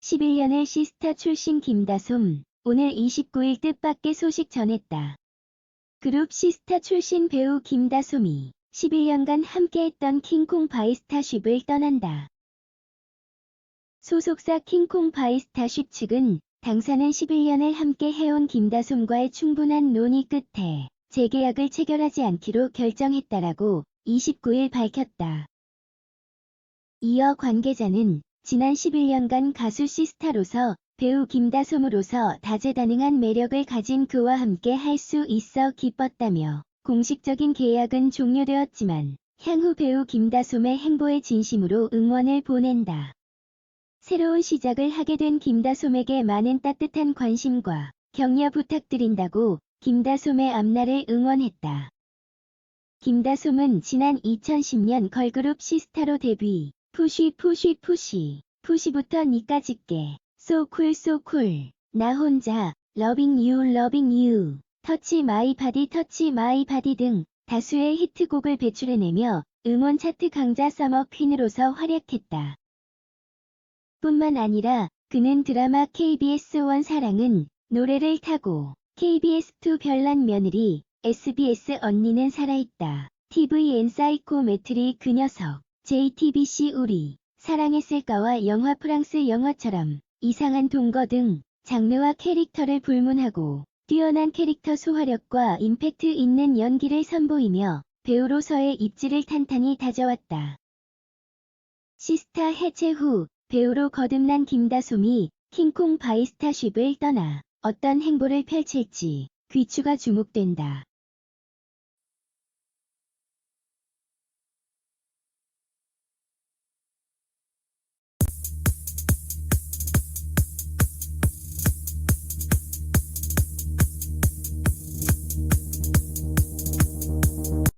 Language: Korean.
11년의 시스타 출신 김다솜, 오늘 29일 뜻밖의 소식 전했다. 그룹 시스타 출신 배우 김다솜이 11년간 함께했던 킹콩 바이스타쉽을 떠난다. 소속사 킹콩 바이스타쉽 측은 당사는 11년을 함께 해온 김다솜과의 충분한 논의 끝에 재계약을 체결하지 않기로 결정했다라고 29일 밝혔다. 이어 관계자는 지난 11년간 가수 시스타로서 배우 김다솜으로서 다재다능한 매력을 가진 그와 함께 할 수 있어 기뻤다며 공식적인 계약은 종료되었지만 향후 배우 김다솜의 행보에 진심으로 응원을 보낸다. 새로운 시작을 하게 된 김다솜에게 많은 따뜻한 관심과 격려 부탁드린다고 김다솜의 앞날을 응원했다. 김다솜은 지난 2010년 걸그룹 시스타로 데뷔, 푸쉬 푸쉬 푸쉬, 푸시부터 니까짓게, 소쿨 소쿨, 나 혼자, 러빙 유 러빙 유, 터치 마이 바디 터치 마이 바디 등 다수의 히트곡을 배출해내며 음원 차트 강자 서머 퀸으로서 활약했다. 뿐만 아니라 그는 드라마 KBS1 사랑은 노래를 타고 KBS2 별난 며느리 SBS 언니는 살아있다. TVN 사이코메트리 그 녀석 JTBC 우리 사랑했을까와 영화 프랑스 영화처럼 이상한 동거 등 장르와 캐릭터를 불문하고 뛰어난 캐릭터 소화력과 임팩트 있는 연기를 선보이며 배우로서의 입지를 탄탄히 다져왔다. 시스타 해체 후 배우로 거듭난 김다솜이 킹콩 바이스타쉽을 떠나 어떤 행보를 펼칠지 귀추가 주목된다.